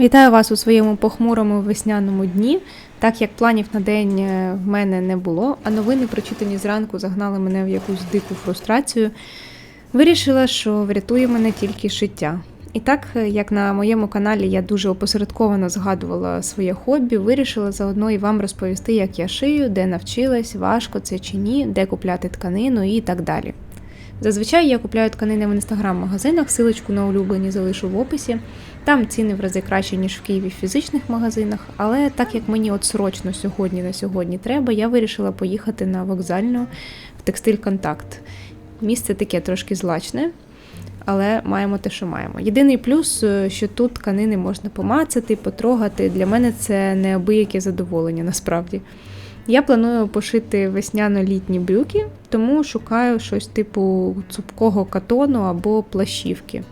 Вітаю вас у своєму похмурому весняному дні. Так як планів на день е, в мене не було, а новини, прочитані зранку, загнали мене в якусь дику фрустрацію. Вирішила, що врятує мене тільки шиття. І так, е, як на моєму каналі я дуже опосередковано згадувала своє хобі, вирішила заодно і вам розповісти, як я шию, де навчилась, важко це чи ні, де купляти тканину і так далі. Зазвичай я купляю тканини в інстаграм-магазинах, силочку на улюблені залишу в описі. Там ціни в рази краще, ніж в Києві в фізичних магазинах, але так як мені от срочно сьогодні на сьогодні треба, я вирішила поїхати на вокзальну в текстиль Контакт. Місце таке трошки злачне, але маємо те, що маємо. Єдиний плюс, е, що тут тканини можна помацати, потрогати. Для мене це неабияке задоволення насправді. Я планую пошити весняно-літні брюки, тому шукаю щось типу цупкого катону або плащівки.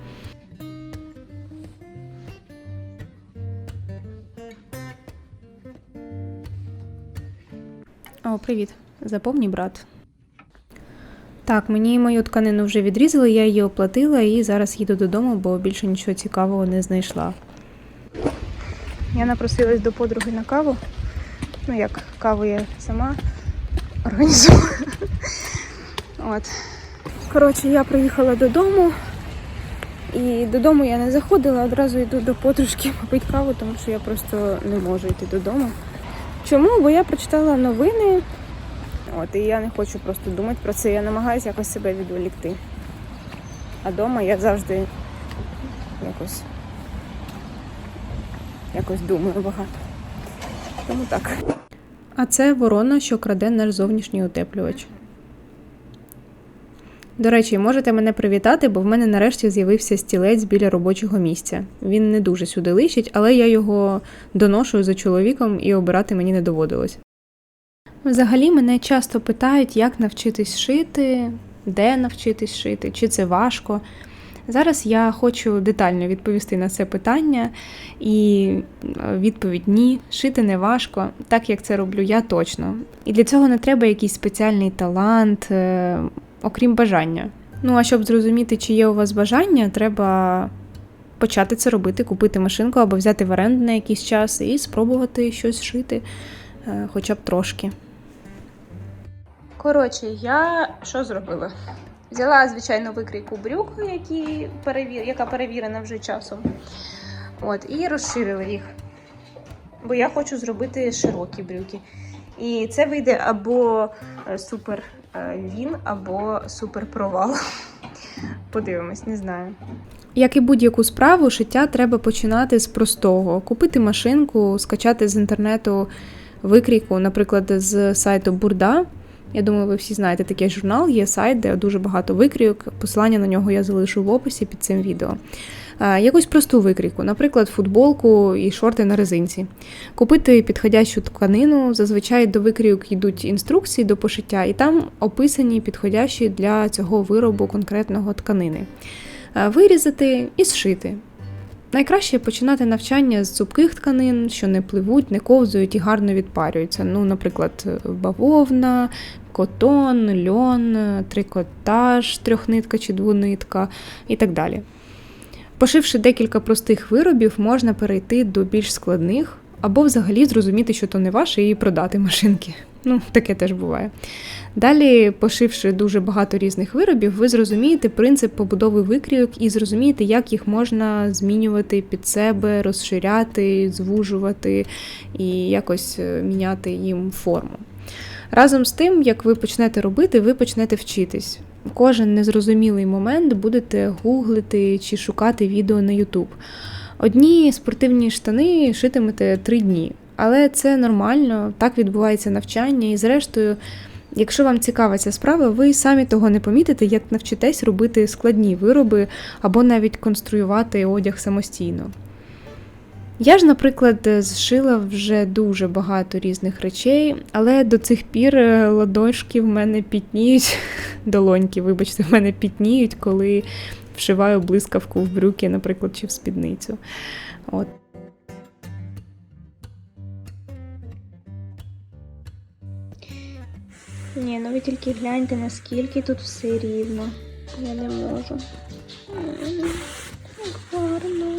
О, привіт. Запомні, брат. Так, мені мою тканину вже відрізали, я її оплатила і зараз їду додому, бо більше нічого цікавого не знайшла. Я напросилась до подруги на каву. Ну, як каву я сама організую. От. Коротше, я приїхала додому. І додому я не заходила, одразу йду до подружки попити каву, тому що я просто не можу йти додому. Чому? Бо я прочитала новини, от, і я не хочу просто думати про це. Я намагаюся якось себе відволікти. А вдома я завжди якось, якось думаю багато. Тому так. А це ворона, що краде наш зовнішній утеплювач. До речі, можете мене привітати, бо в мене нарешті з'явився стілець біля робочого місця. Він не дуже сюди личить, але я його доношую за чоловіком і обирати мені не доводилось. Взагалі мене часто питають, як навчитись шити, де навчитись шити, чи це важко. Зараз я хочу детально відповісти на це питання, і е, відповідь ні, шити не важко, так як це роблю я точно. І для цього не треба якийсь спеціальний талант, е, окрім бажання. Ну а щоб зрозуміти, чи є у вас бажання, треба почати це робити, купити машинку або взяти в оренду на якийсь час і спробувати щось шити, е, хоча б трошки. Коротше, я що зробила? Взяла, звичайно, викрійку брюк, які перевір... яка перевірена вже часом. От, і розширила їх. Бо я хочу зробити широкі брюки. І це вийде або е, супер е, він, або супер провал. Подивимось, не знаю. Як і будь-яку справу, шиття треба починати з простого: купити машинку, скачати з інтернету викрійку, наприклад, з сайту Бурда. Я думаю, ви всі знаєте такий журнал, є сайт, де дуже багато викрійок. Посилання на нього я залишу в описі під цим відео. Е, Якусь просту викрійку, наприклад, футболку і шорти на резинці. Купити підходящу тканину. Зазвичай до викрійок йдуть інструкції до пошиття, і там описані підходящі для цього виробу конкретного тканини. Е, Вирізати і зшити. Найкраще починати навчання з цупких тканин, що не пливуть, не ковзують і гарно відпарюються. Ну, наприклад, бавовна, котон, льон, трикотаж, трьохнитка чи двонитка і так далі. Пошивши декілька простих виробів, можна перейти до більш складних, або взагалі зрозуміти, що то не ваше, і продати машинки. Ну, таке теж буває. Далі, пошивши дуже багато різних виробів, ви зрозумієте принцип побудови викрійок і зрозумієте, як їх можна змінювати під себе, розширяти, звужувати і якось е, міняти їм форму. Разом з тим, як ви почнете робити, ви почнете вчитись. Кожен незрозумілий момент будете гуглити чи шукати відео на YouTube. Одні спортивні штани шитимете три дні, але це нормально, так відбувається навчання, і зрештою. Якщо вам цікава ця справа, ви самі того не помітите, як навчитесь робити складні вироби або навіть конструювати одяг самостійно. Я ж, наприклад, зшила вже дуже багато різних речей, але до цих пір е, ладошки в мене пітніють, долоньки, вибачте, в мене пітніють, коли вшиваю блискавку в брюки, наприклад, чи в спідницю. От. Ні, ну ви тільки гляньте, наскільки тут все рівно. Я не можу. Як гарно.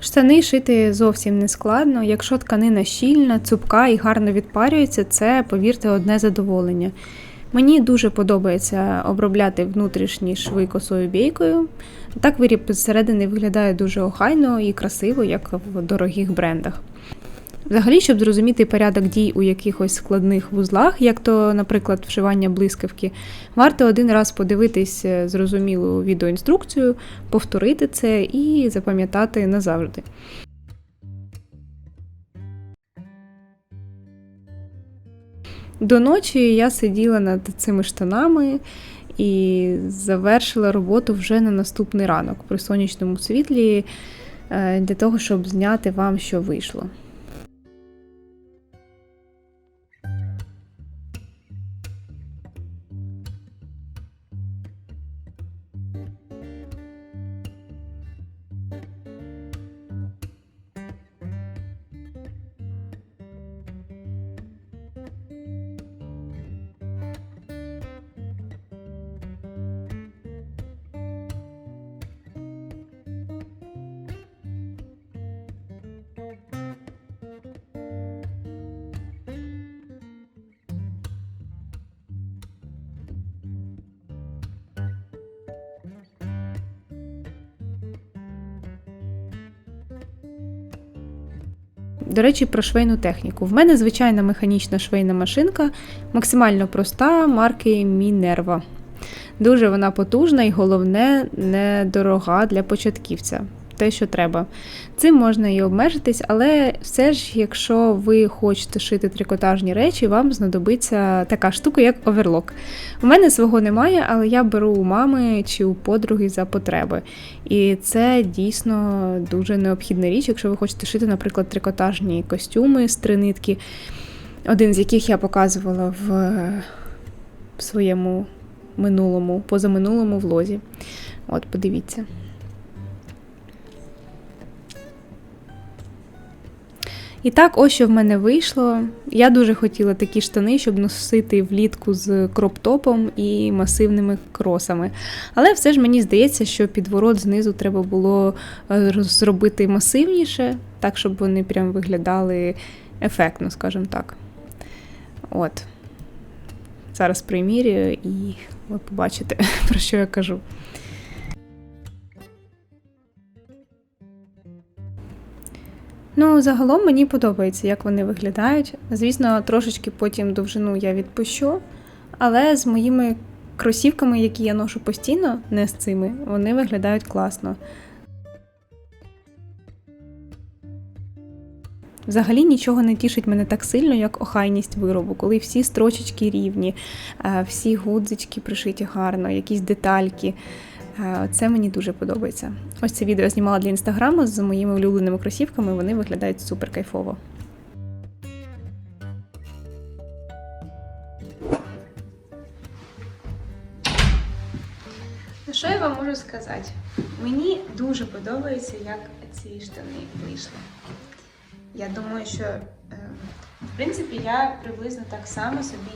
Штани шити зовсім не складно. Якщо тканина щільна, цупка і гарно відпарюється, це, повірте, одне задоволення. Мені дуже подобається обробляти внутрішні шви косою бійкою. Так виріб зсередини виглядає дуже охайно і красиво, як в дорогих брендах. Взагалі, щоб зрозуміти порядок дій у якихось складних вузлах, як то, наприклад, вшивання блискавки, варто один раз подивитись е, зрозумілу відеоінструкцію, повторити це і запам'ятати назавжди. До ночі я сиділа над цими штанами і завершила роботу вже на наступний ранок при сонячному світлі е, для того, щоб зняти вам, що вийшло. До речі, про швейну техніку. В мене звичайна механічна швейна машинка, максимально проста марки Мінерва. Дуже вона потужна і головне, недорога для початківця. Те, що треба. Цим можна і обмежитись, але все ж, якщо ви хочете шити трикотажні речі, вам знадобиться така штука, як оверлок. У мене свого немає, але я беру у мами чи у подруги за потреби. І це дійсно дуже необхідна річ, якщо ви хочете шити, наприклад, трикотажні костюми з три нитки, один з яких я показувала в, в своєму минулому, позаминулому влозі. От, подивіться. І так, ось що в мене вийшло. Я дуже хотіла такі штани, щоб носити влітку з кроп-топом і масивними кросами. Але все ж мені здається, що підворот знизу треба було е, зробити масивніше, так, щоб вони прям виглядали ефектно, скажімо так. От. Зараз примірюю і ви побачите, про що я кажу. Ну, загалом мені подобається, як вони виглядають. Звісно, трошечки потім довжину я відпущу, але з моїми кросівками, які я ношу постійно, не з цими, вони виглядають класно. Взагалі нічого не тішить мене так сильно, як охайність виробу, коли всі строчечки рівні, е, всі гудзички пришиті гарно, якісь детальки. Е, Це мені дуже подобається. Ось це відео я знімала для інстаграму з моїми улюбленими кросівками. Вони виглядають супер кайфово. Що я вам можу сказати? Мені дуже подобається, як ці штани вийшли. Я думаю, що е, в принципі я приблизно так само собі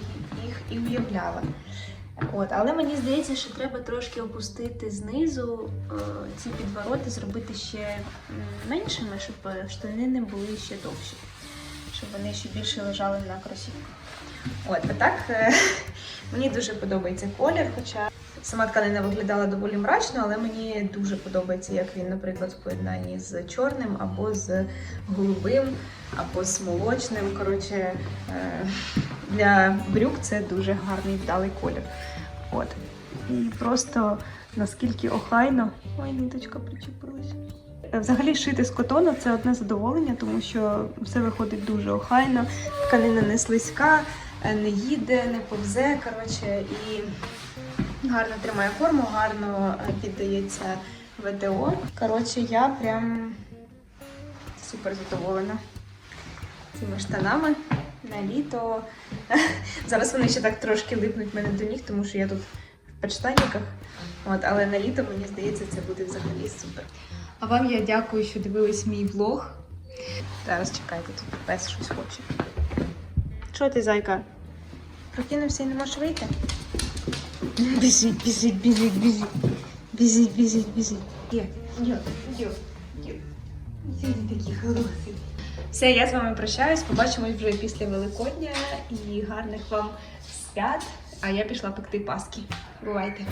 їх і уявляла. От, але мені здається, що треба трошки опустити знизу е, ці підвороти, зробити ще меншими, щоб штани не були ще довші, щоб вони ще більше лежали на кросівках. От, а так е, мені дуже подобається колір, хоча сама тканина виглядала доволі мрачно, але мені дуже подобається, як він, наприклад, в поєднанні з чорним або з голубим, або з молочним. Коротше, е, для брюк це дуже гарний вдалий колір. От. І просто наскільки охайно. Ой, ниточка причепилася. Е, Взагалі шити з котону це одне задоволення, тому що все виходить дуже охайно, тканина не слизька, не їде, не повзе. Коротше, і гарно тримає форму, гарно е, піддається ВТО. Коротше, я прям супер задоволена цими штанами на літо. Зараз вони ще так трошки липнуть мене до ніг, тому що я тут в подштанниках. От, але на літо, мені здається, це буде взагалі супер. А вам я дякую, що дивились мій влог. Зараз чекайте, тут пес щось хоче. Що ти, зайка? Прокинувся і не можеш вийти? Біжить, біжить, біжить, біжить. Біжить, біжить, біжить. Є, є, є, є. Такі холодні. Все, я з вами прощаюсь. Побачимось вже після Великодня і гарних вам свят. А я пішла пекти паски. Бувайте!